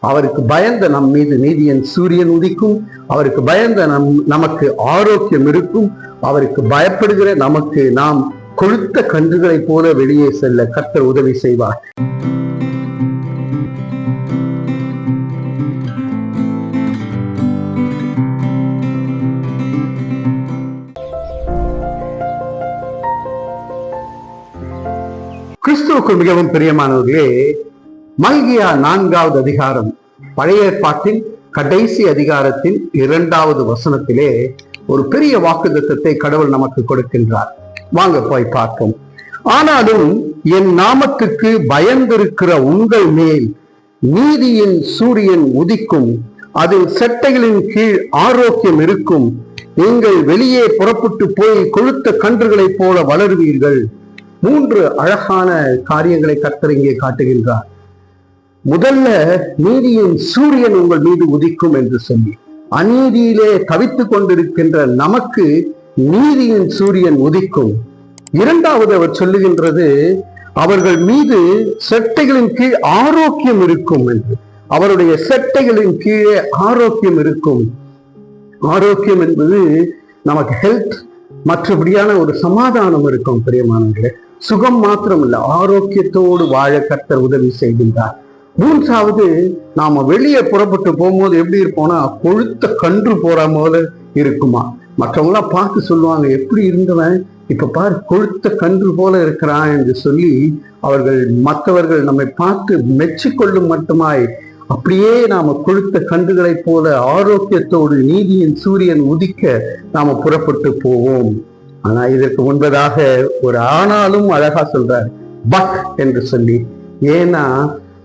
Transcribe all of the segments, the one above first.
அவருக்கு பயந்த நம் மீது நீதியின் சூரியன் உதிக்கும். அவருக்கு பயந்த நம் நமக்கு ஆரோக்கியம் இருக்கும். அவருக்கு பயப்படுகிற நமக்கு நாம் கொழுத்த கன்றுகளைப் போல வெளியே செல்ல கத்தர் உதவி செய்வார். கிறிஸ்துவுக்கு மிகவும் பிரியமானவர்களே மல்கியா நான்காவது அதிகாரம் பழைய பாட்டின் கடைசி அதிகாரத்தின் இரண்டாவது வசனத்திலே ஒரு பெரிய வாக்குத்தத்தை கடவுள் நமக்கு கொடுக்கின்றார். வாங்க போய் பார்ப்போம். ஆனாலும் என் நாமத்துக்கு பயந்திருக்கிற உங்கள் மேல் நீதியின் சூரியன் உதிக்கும் அதில் செட்டைகளின் கீழ் ஆரோக்கியம் இருக்கும் நீங்கள் வெளியே புறப்பட்டு போய் கொழுத்த கன்றுகளைப் போல வளருவீர்கள். மூன்று அழகான காரியங்களை கர்த்தர் இங்கே காட்டுகின்றார். முதல்ல நீதியின் சூரியன் உங்கள் மீது உதிக்கும் என்று சொல்லி அநீதியிலே தவித்துக் கொண்டிருக்கின்ற நமக்கு நீதியின் சூரியன் உதிக்கும். இரண்டாவது அவர் சொல்லுகின்றது அவர்கள் மீது செட்டைகளின் கீழ் ஆரோக்கியம் இருக்கும் என்று. அவருடைய செட்டைகளின் கீழே ஆரோக்கியம் இருக்கும். ஆரோக்கியம் என்பது நமக்கு ஹெல்த் மற்றபடியான ஒரு சமாதானம் இருக்கும் பிரியமானங்களே சுகம் மாத்திரம் இல்லை ஆரோக்கியத்தோடு வாழ கர்த்தர் உதவி செய்கின்றார். மூன்றாவது நாம வெளியே புறப்பட்டு போகும்போது எப்படி இருப்போம்னா கொழுத்த கன்று போற போல இருக்குமா? மற்றவங்களாம் பார்த்து சொல்லுவாங்க எப்படி இருந்தவன்? இப்ப பாரு கொழுத்த கன்று போல இருக்கிறான் என்று சொல்லி அவர்கள் மற்றவர்கள் நம்மை பார்த்து மெச்சிக்கொள்ளும் மட்டுமாய் அப்படியே நாம கொழுத்த கன்றுகளைப் போல ஆரோக்கியத்தோடு நீதியின் சூரியன் உதிக்க நாம புறப்பட்டு போவோம். ஆனா இதற்கு முன்பதாக ஒரு ஆனாலும் அழகா சொல்றார் பட் என்று சொல்லி. ஏன்னா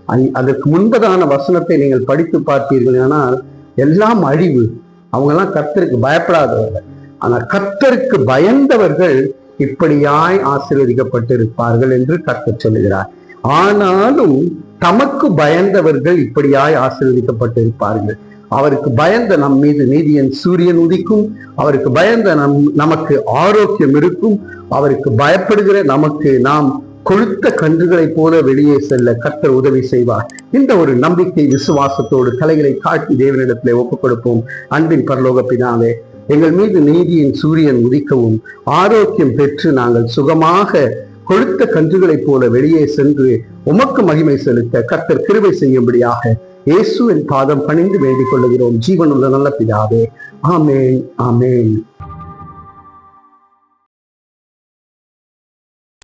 அதற்கு முன்பதான வசனத்தை நீங்கள் படித்து பார்த்தீர்கள் ஆனால் எல்லாம் அழிவு. அவங்கெல்லாம் கர்த்தருக்கு பயப்படாதவர்கள். ஆனா கர்த்தருக்கு பயந்தவர்கள் இப்படியாய் ஆசீர்வதிக்கப்பட்டிருப்பார்கள் என்று கர்த்தர் சொல்லுகிறார். ஆனாலும் தமக்கு பயந்தவர்கள் இப்படியாய் ஆசீர்வதிக்கப்பட்டிருப்பார்கள். அவருக்கு பயந்த நம் மீது நீதியின் சூரியன் உதிக்கும். அவருக்கு பயந்த நம் நமக்கு ஆரோக்கியம் இருக்கும். அவருக்கு பயப்படுகிற நமக்கு நாம் கொழுத்த கன்றுகளைப் போல வெளியே செல்ல கர்த்தர் உதவி செய்வார். இந்த ஒரு நம்பிக்கை விசுவாசத்தோடு தலைகளை காட்டி தேவனிடத்திலே ஒப்புக் கொடுப்போம் அன்பின் பரலோக பிதாவே எங்கள் மீது நீதியின் சூரியன் உதிக்கவும் ஆரோக்கியம் பெற்று நாங்கள் சுகமாக கொழுத்த கன்றுகளைப் போல வெளியே சென்று உமக்கு மகிமை செலுத்த கர்த்தர் கிருவை செய்யும்படியாக இயேசுவின் பாதம் பணிந்து வேண்டிக் கொள்ளுகிறோம். ஜீவனுள்ள நல்ல பிதாவே ஆமேன் ஆமேன்.